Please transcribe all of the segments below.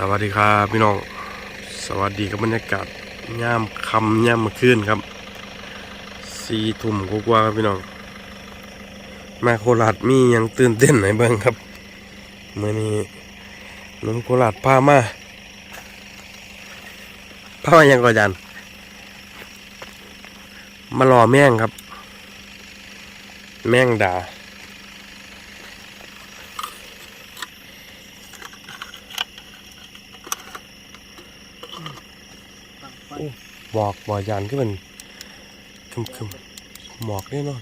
สวัสดีครับพี่น้อง สวัสดีกับบรรยากาศย่ามคำย่ามมาคืนครับสี่ทุ่มกว่าครับพี่น้อง มาโคราชมียังตื่นเต้นไหนบ้างครับเมื่อนี้นุ่มโคราชพามาพามายังก่อนจันมารอแม่งครับ แม่งด่า ตั้งไฟ หมอกหมอกยานก็เป็นคึมคึมๆหมอกแน่นอน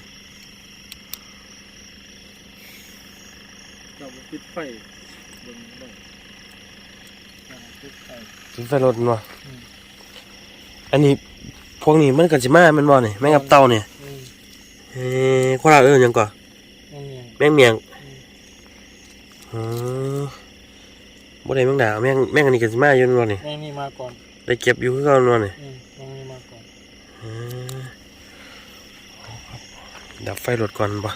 เราปิดไฟบนบ้านอ่าปิดไฟซื้อไฟรถมาอืมอันนี้พวกนี้มันกันสิมาแมันบ่นี่แม่งกับเต่าเนี่ยอืมเฮ้คนละเอิ้นหยังก่อนนั่นเนี่ยแม่งเมียงอ๋อบ่ได้แม่งด่าแม่งแม่งอันนี้กันสิมาอยู่แม่นบ่นี่แม่งนี่มาก่อนได้เก็บอยู่คือเก่าแม่นบ่นี่อืมแม่งนี่มาก่อน อ๋อ ดับไฟรถก่อนบ่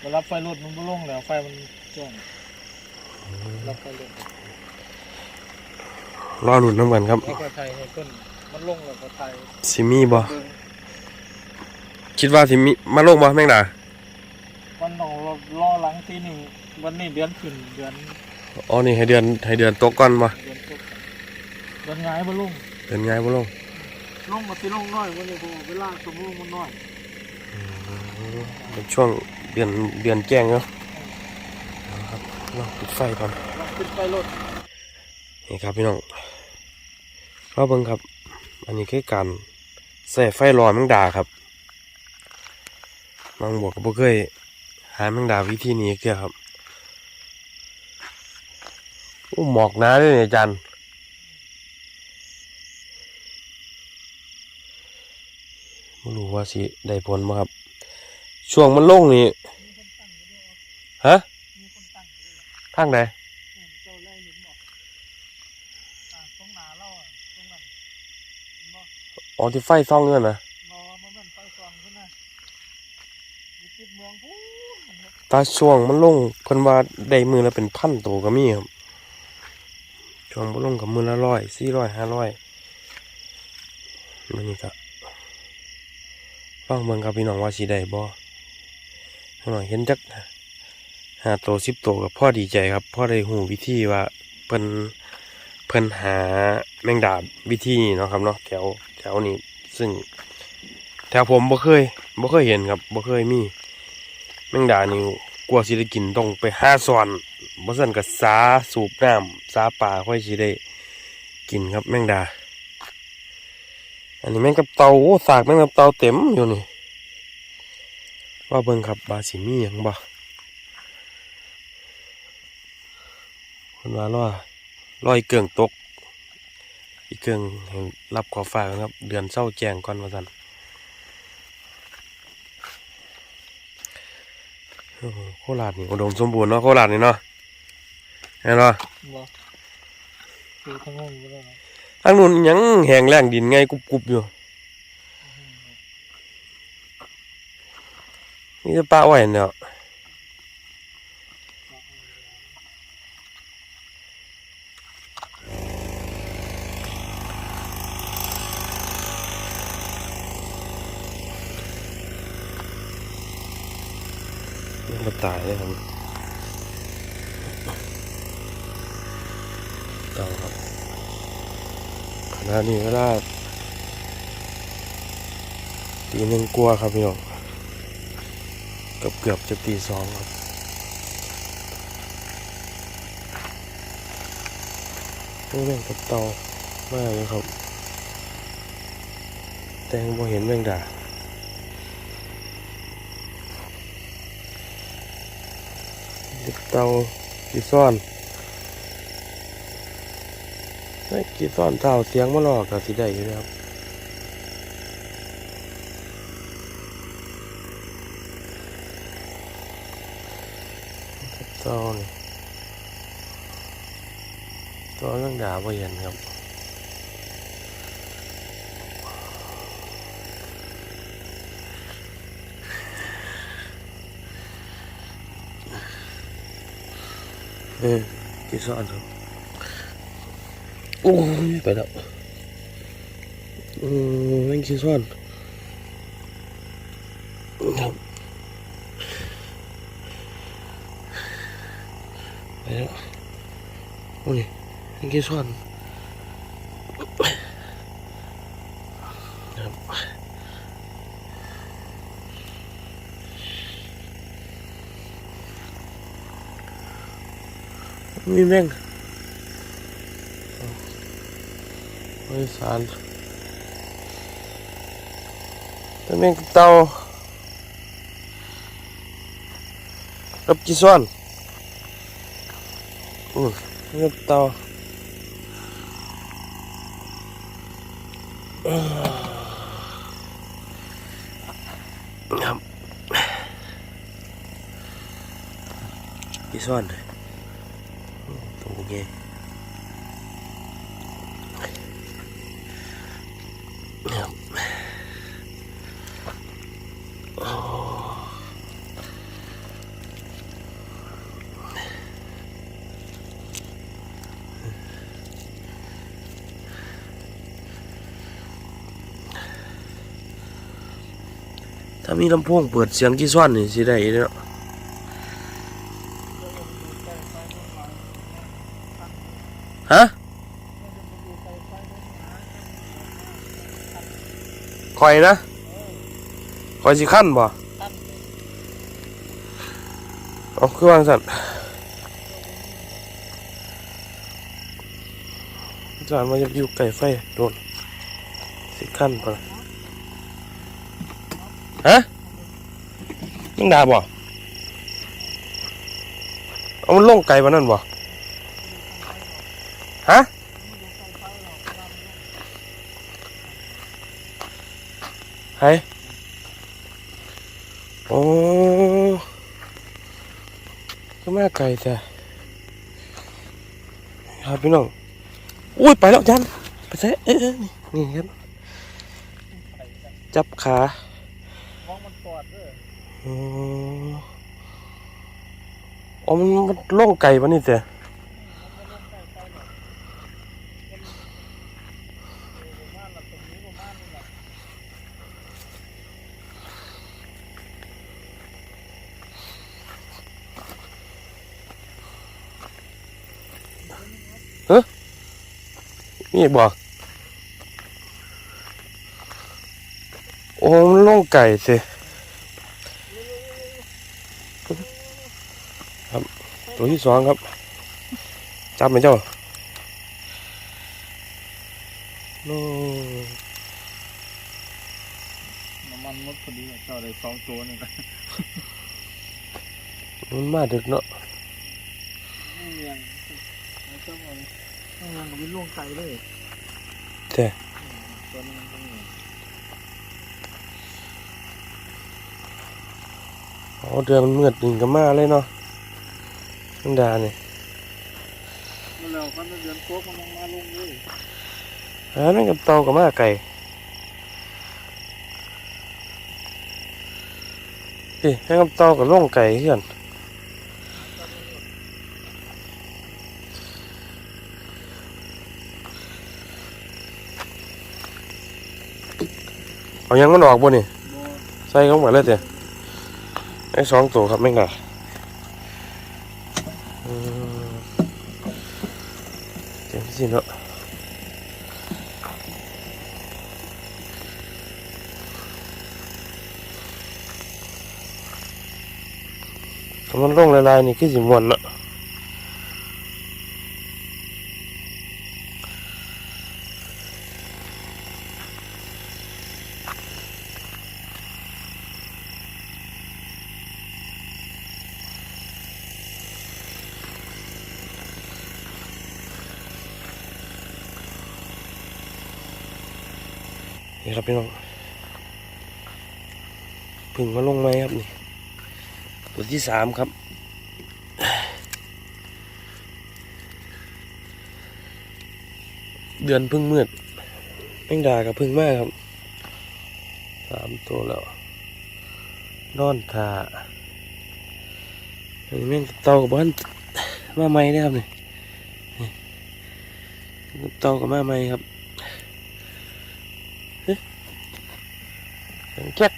เวลาไฟรถมันบ่ลงแล้วไฟมันแจ้งรับไฟรถรอหนุนน้ำกันครับแล้วก็ไทยให้เพิ่นมันลงแล้วก็ไทยสิมีบ่เบิ่งคิดว่าสิมีมาลงบ่แม่งด่ามันต้องรอรอหลังทีหนึ่งวันนี้เดือนขึ้นเดือนอ๋อนี่ให้เดือนให้เดือนตกก่อนบ่เดือนตกเดือนง่ายบ่ลงเดือนง่ายบ่ลงลงมาสิลงน้อยวันนี้บ่เวลาสมมุติมันน้อย เป็นช่วงเดือนเดือนแจ้งเนาะนะครับลองปิดไฟก่อนลองปิดไฟรถนี่ครับพี่น้องก็เบิ่งครับ อันนี้คือการใส่ไฟรอแมงดาครับบางบวกก็บ่เคยหาแมงดาวิธีนี้เกี่ยครับโอ้หมอกหนาเลยเนี่ยอาจารย์ ไม่รู้ว่าสิได้ผลไหมครับ ช่วงมันล่งนี่ฮะทางไหนอ๋อที่ไฟซ่องเงื่อนนะตาช่วงมันลงเพิ่นว่าได้มือแล้วเป็นพันตัวก็มีครับช่วงมันลงกับมือละร้อยสี่ร้อยห้าร้อยมันี่ก็ ฟังเบิ่งกับพี่น้องว่าสิได้บ่พี่น้องเห็นจักห้าตัวสิบโตกับพ่อดีใจครับพ่อได้หูวิธีว่าเพิ่นเพิ่นหาแมงดาวิธีนี้เนาะครับเนาะแถวแถวนี้ซึ่ง แถวผมบ่เคยบ่เคยเห็นครับบ่เคยมีแมงดานี่กลัวสิได้กินต้องไปหาซ่อนบ่ซั่นก็สาสูบน้ำสาป่าค่อยสิได้กินครับแมงดา อันนี้แมงกับเตาโอ้สากแมงกับเตาเต็มอยู่นี่ว่าเบิ่งครับบาสิมีหยังบ่คนว่าล่อลอยเกิงตก อีกเกิงให้รับขอฝากครับ เดือนเศร้าแจ้งก่อนว่าซั่นโอ้โหโคราชนี่อุดมสมบูรณ์เนาะโคราชนี่เนาะเห็นปะังงงอยู่แล้วนะทางนู้นยังแหงแล้งดินไงกรุบกรุบอยู่นี่จะป้าไหวเนี่ยมันตายเลยครับเต่าครับ ขณะนี้เวลาตีหนึ่งกลัวครับพี่น้องเกือบเกือบจะตีสองครับเรื่องกับเตามากเลยครับ แตงบ่เห็นแมงดาเด็กเตากี่ซ่อน ไม่กี่ตอนเท่าเสียงมาหลอกก็สิได้อยู่ครับตอนตอนเรื่องด่าบ่เห็นครับเออกี่ซ้อนครับ โอ้ยไปแล้วอืมแม่งขี้ซ่อนครับไปแล้วโอ้ยแม่งขี้ซ่อนครับมีแม่งบริสารแต่แม่งกบเตากับจีซ่อนอืมกับเตาอ่าครับจีซ่อนเลยตัวเงี้ย ถ้ามีลำโพงเปิดเสียงกี่ซ้อนนี่สิได้เนาะฮะคอยนะคอยสิขั้นบ่เอาคือวางสัตว์จานมาจะอยู่ไก่ไฟโดนสิขั้นป่ะ ฮะยังด่าบ่เอามันลงไก่ปะนั่นบ่ฮะไห้โอ้ก็มาไกลแต่ครับพี่น้องอุ้ยไปแล้วจันไปใส่เอ๊ะเอ๊ะนี่นี่ครับ จับขา มองมันปอดเด้อ อ๋ออมันมันล่องไก่ปะนี่แต่มันก็ลงใกล้เออประมาณละตรงนี้ประมาณนี้แหละนี่บ่โอ้มันล่องไก่สิครับ ตัวที่สองครับ จับไหมเจ้าโน่น้ำมันหมดพอดีเจ้าได้สองตัวนี่ก็มันมาดึกเนาะไม่เมียงไม่ต้องมันไม่เมียงก็ไปล่วงไกลเลยแต่ตัวนี้มันต้องเมียงอ๋อเดือนมันมืดหนึ่งก็มาเลยเนาะ นังดาเนี่ยเมื่อเราพันเดือนโค้กมันมาลงเลยอ่านั่นกับเตากับมาไก่พี่นั่นกับเตากับล่องไก่เพื่อนเอายังมันออกบ่นี่บ่ใส่เข้าไปเลยเดี๋ยวไอ้สองตัวครับแม่งอะ สิเนาะถ้ามันลงลายๆนี่คือสิมวนเนาะ นี่ครับพี่น้องพึ่งมาลงไหมครับนี่ตัวที่สามครับเดือนพึ่งมืดแม่งดากับพึ่งมากครับสามตัวแล้วนอนทาอันนี้แม่งเต่ากับบ้านมาใหมนะครับนี่นี่ากับมาไหมครับเฮ้ย เสียงแก๊ก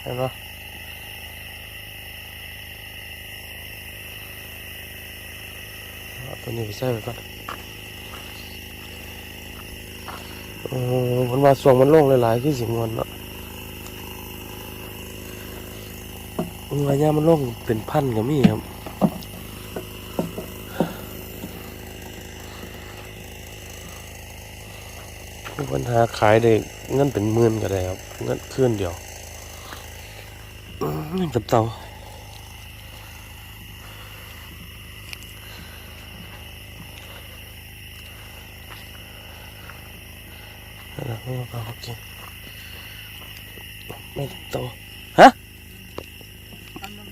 เห็นปะเอาตัวนี้ไปใส่ไปก่อนโอ้มันว่าส่วงมันล่งหลายๆคือสิมวนเนาะมันว่าย่ามันล่งเป็นพันก็มีครับมีปัญหาขายได้ เงินเป็นหมื่นก็ได้ครับเงินคืนเดียวอืมนี่กับเตาเอาละไม่เอาโอเคไม่กับเตาท่านมัน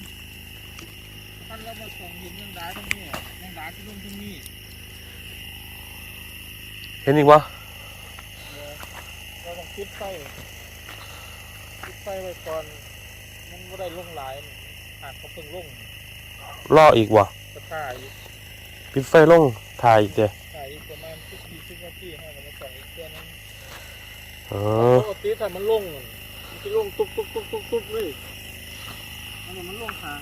ท่านเรามาส่งหินยังดาตรงนี้ยังดาที่ลงตรงนี้เห็นอีกวะเราต้อง ปิดไฟปิดไฟไว้ก่อน มันไม่ได้ลงหลายนี่หากเขาเพิ่งลงรออีกวะจะถ่ายอีกปิดไฟลงถ่ายอีกเด้ถ่ายอีกประมาณสิบยี่สิบนาทีให้มันมาส่องอีกเพื่อนึงเออปกติถ้ามันลงมันจะลงตุ๊บตุ๊บตุ๊บตุ๊บตุ๊บเลยอันนี้มันลงทาง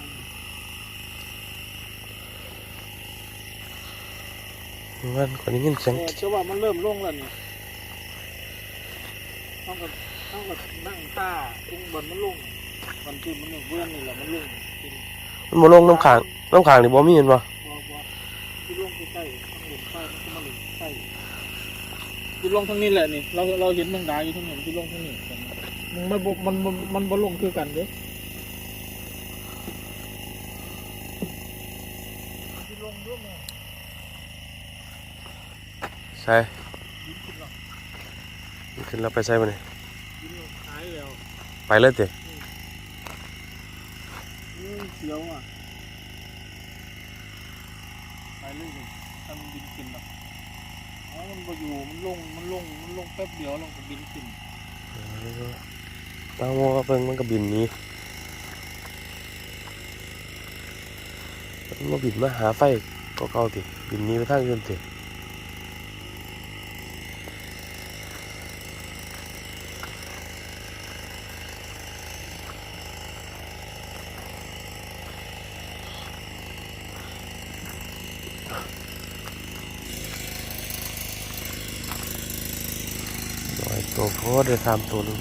มันคนนี้ยินเสียง เออแต่ว่ามันเริ่มลงแล้วนี่ ต้องกับต้องกับนั่งท่าตรงบนมันลงบนที่มันลงเบื้องนี่แหละมันลงกินมันมาลงน้ำขางน้ำขางนี่บ่มีเห็นปะบอบอที่ลงใกล้ๆต้องเห็นไฟมันก็มาหลุดใกล้ที่ลงทั้งนี้แหละนี่ เราเราเห็นแมงดาอยู่ทั้งนี้ที่ลงทั้งนี้มันไม่บ่มันมันมันบ่ลงคือกันเด้ที่ลงด้วยมั้งใช่ยิงขึ้นหรอก ขึ้นแล้วไปใส่มาเนี่ยยิงลงหายแล้วไปเลยเตะอืมเสียวอะไปเลยดิถ้ามันบินขึ้นหรอกอ๋อมันบ่อยู่มันลงมันลงมันลงแป๊บเดียวลงก็บินขึ้นบางโมก็เพิ่งมันก็บินหนี้มันมาบินมาหาไฟก็เก่าติบินหนี้ไปทางอื่นติ ตัวโพดได้สามตัวนึง